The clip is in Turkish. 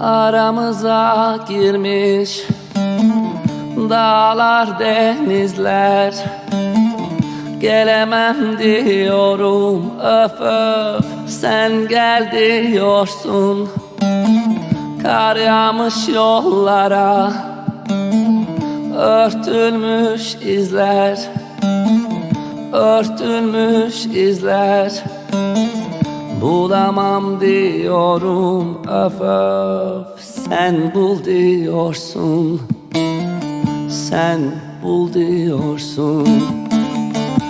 Aramıza girmiş Dağlar denizler. Gelemem diyorum öf öf Sen gel diyorsun. Kar yağmış yollara Örtülmüş izler. Örtülmüş izler Bulamam diyorum öf öf Sen bul diyorsun. Sen bul diyorsun